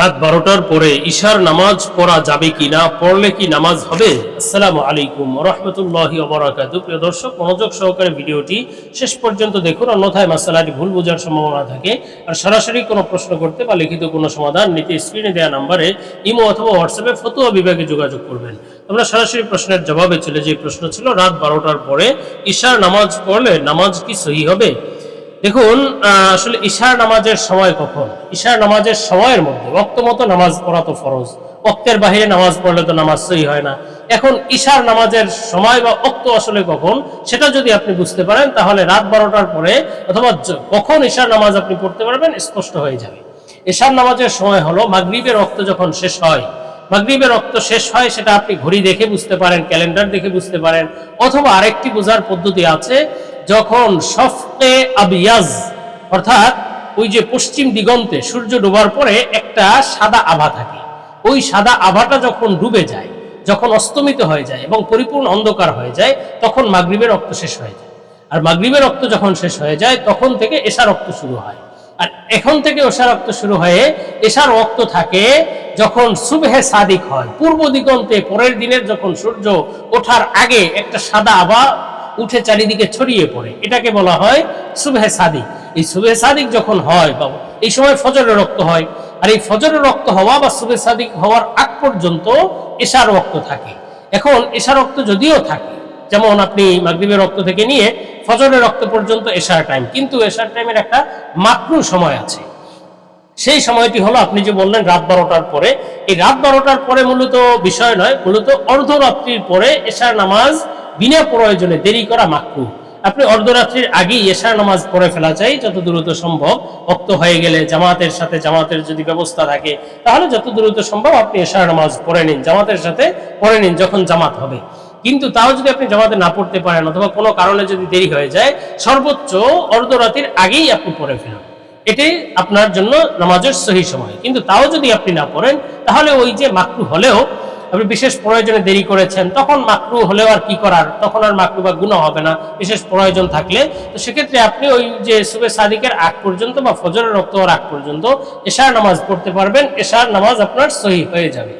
রাত বারোটার পরে ঈশার নামাজ পড়া যাবে কি না, পড়লে কি নামাজ হবে? আসসালামু আলাইকুম রহমতুল্লাহি ওবরাকাত প্রিয় দর্শক, মনোযোগ সহকারে ভিডিওটি শেষ পর্যন্ত দেখুন, অন্যথায় মাসালাটি ভুল বোঝার সম্ভাবনা থাকে আর সরাসরি কোনো প্রশ্ন করতে বা লিখিত কোনো সমাধান নিতে স্ক্রিনে দেওয়া নাম্বারে ইমো অথবা হোয়াটসঅ্যাপে ফতুয়া বিভাগে যোগাযোগ করবেন। আমরা সরাসরি প্রশ্নের জবাবে চলে যে প্রশ্ন ছিল, রাত বারোটার পরে ঈশার নামাজ পড়লে নামাজ কি সহি হবে? দেখুন আসলে ঈশার নামাজের সময় কখন? ঈশার নামাজের সময়ের মধ্যে। ওক্ত মতো নামাজ পড়া তো ফরজ। ওক্তের বাহিরে নামাজ পড়লে তো নামাজ সহি হয় না। এখন ঈশার নামাজের সময় বা অক্ত আসলে কখন? সেটা যদি আপনি বুঝতে পারেন, তাহলে রাত বারোটার পরে অথবা কখন ঈশার নামাজ আপনি পড়তে পারবেন স্পষ্ট হয়ে যাবে। ঈশার নামাজের সময় হলো মাগরিবের রক্ত যখন শেষ হয়। মাগরিবের রক্ত শেষ হয়, সেটা আপনি ঘড়ি দেখে বুঝতে পারেন, ক্যালেন্ডার দেখে বুঝতে পারেন, অথবা আরেকটি বোঝার পদ্ধতি আছে যখন সফকে আবিয়াজ, অর্থাৎ ওই যে পশ্চিম দিগন্তে সূর্য ডোবার পরে একটা সাদা আভা থাকে, ওই সাদা আভাটা যখন ডুবে যায়, যখন অস্তমিত হয়ে যায় এবং পরিপূর্ণ অন্ধকার হয়ে যায়, তখন মাগরিবের রক্ত শেষ হয়ে যায়। আর মাগরিবের রক্ত যখন শেষ হয়ে যায়, তখন থেকে এশা রক্ত শুরু হয়। আর এখন থেকে ওষা রক্ত শুরু হয়ে এশার রক্ত থাকে যখন সুবেহে সাদিক হয়। পূর্ব দিগন্তে পরের দিনের যখন সূর্য ওঠার আগে একটা সাদা আভা উঠে চারিদিকে ছড়িয়ে পড়ে। এটাকে বলা হয় সুবেহে সাদিক। এই সুবেহে সাদিক যখন হয় বা এই সময় ফজরের রক্ত হয়, আর এই ফজরের রক্ত হওয়া বা সুবে সাদিক হওয়ার আগ পর্যন্ত এশার রক্ত থাকে। এখন এশা রক্ত যদিও থাকে, যেমন আপনি মাগরিবের রক্ত থেকে নিয়ে ফজরের রক্ত পর্যন্ত এশার টাইম কিন্তু এশার টাইমের একটা মাকরু সময় আছে। সেই সময়টি হলো আপনি যে বললেন রাত বারোটার পরে। এই রাত বারোটার পরে মূলত বিষয় নয়, মূলত অর্ধরাত্রির পরে এশার নামাজ বিনা প্রয়োজনে দেরি করা মাকরু আপনি অর্ধরাত্রির আগেই এশার নামাজ পড়ে ফেলা চাই, যত দ্রুত সম্ভব ভক্ত হয়ে গেলে জামাতের সাথে জামাতের যদি ব্যবস্থা থাকে, তাহলে যত দ্রুত সম্ভব আপনি এশার নামাজ পড়ে নিন, জামাতের সাথে পড়ে নিন যখন জামাত হবে। কিন্তু তাও যদি আপনি জামাতে না পড়তে পারেন, অথবা কোনো কারণে যদি দেরি হয়ে যায়, সর্বোচ্চ অর্ধরাতির আগেই আপনি পড়ে ফেলুন। এটি আপনার জন্য নামাজের সহি সময়। কিন্তু তাও যদি আপনি না পড়েন, তাহলে ওই যে মাকরু হলেও আপনি বিশেষ প্রয়োজনে দেরি করেছেন, তখন মাকরু হলেও আর কি করার? তখন আর মাকরু বা গুণা হবে না, বিশেষ প্রয়োজন থাকলে। তো সেক্ষেত্রে আপনি ওই যে সুবে সাদিকের আগ পর্যন্ত বা ফজরের রক্ত আগ পর্যন্ত এশার নামাজ পড়তে পারবেন, এশার নামাজ আপনার সহি হয়ে যাবে।